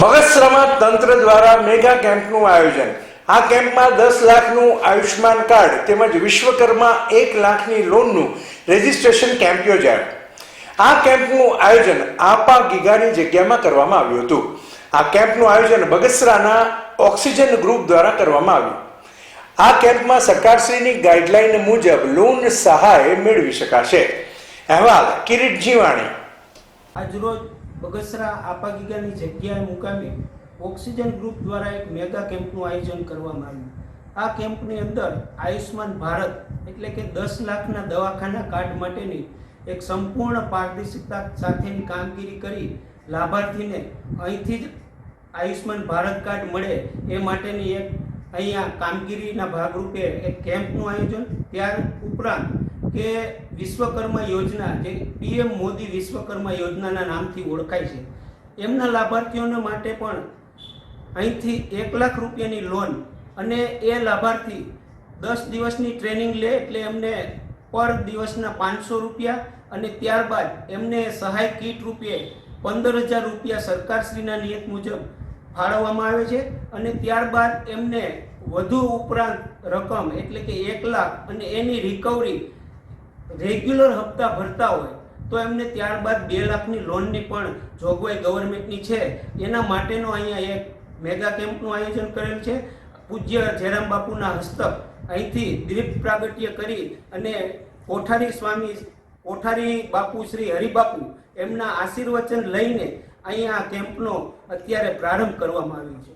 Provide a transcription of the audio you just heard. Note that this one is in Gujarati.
બગસરામાં તંત્ર દ્વારા મેગા કેમ્પનું આયોજન. આ કેમ્પમાં દસ લાખનું આયુષ્માન કાર્ડ તેમજ વિશ્વકર્મા એક લાખની લોનનું રજીસ્ટ્રેશન કેમ્પ યોજાયો. આ કેમ્પનું આયોજન આપા ગીગાની જગ્યામાં કરવામાં આવ્યું હતું. આ કેમ્પનું આયોજન બગસરાના ઓક્સિજન ગ્રુપ દ્વારા કરવામાં આવ્યું. આ કેમ્પમાં સરકારશ્રીની ગાઈડલાઈન મુજબ લોન સહાય મેળવી શકાશે. અહેવાલ કિરીટ જીવાણી. આજરોજ બગસરા આપાગીગાની જગ્યાએ મુકામે ઓક્સિજન ગ્રુપ દ્વારા એક મેગા કેમ્પનું આયોજન કરવામાં આવ્યું. આ કેમ્પની અંદર આયુષ્માન ભારત એટલે કે દસ લાખના દવાખાના કાર્ડ માટેની એક સંપૂર્ણ પારદર્શિતા સાથેની કામગીરી કરી લાભાર્થીને અહીંથી જ આયુષ્માન ભારત કાર્ડ મળે એ માટેની એક અહીંયા કામગીરીના ભાગરૂપે એક કેમ્પનું આયોજન. ત્યાર ઉપરાંત કે વિશ્વકર્મા યોજના જે પીએમ મોદી વિશ્વકર્મા યોજનાના નામથી ઓળખાય છે, એમના લાભાર્થીઓને માટે પણ અહીંથી એક લાખ રૂપિયાની લોન અને એ લાભાર્થી દસ દિવસની ટ્રેનિંગ લે એટલે એમને પર દિવસના પાંચસો રૂપિયા અને ત્યારબાદ એમને સહાય કીટ રૂપે પંદર હજાર રૂપિયા સરકારશ્રીના નિયત મુજબ ફાળવવામાં આવે છે અને ત્યારબાદ એમને વધુ ઉપરાંત રકમ એટલે કે એક લાખ અને એની રિકવરી રેગ્યુલર હપ્તા ભરતા હોય, તો એમને ત્યારબાદ બે લાખની લોનની પણ જોગવાઈ ગવર્મેન્ટની છે, એના માટેનો અહીંયા એક મેગા કેમ્પનું આયોજન કરેલ છે. પૂજ્ય જયરામ બાપુના હસ્તક અહીંથી દીપ પ્રાગટ્ય કરી અને કોઠારી સ્વામી, કોઠારી બાપુ શ્રી હરિબાપુ એમના આશીર્વચન લઈને અહીંયા આ કેમ્પનો અત્યારે પ્રારંભ કરવામાં આવ્યો છે.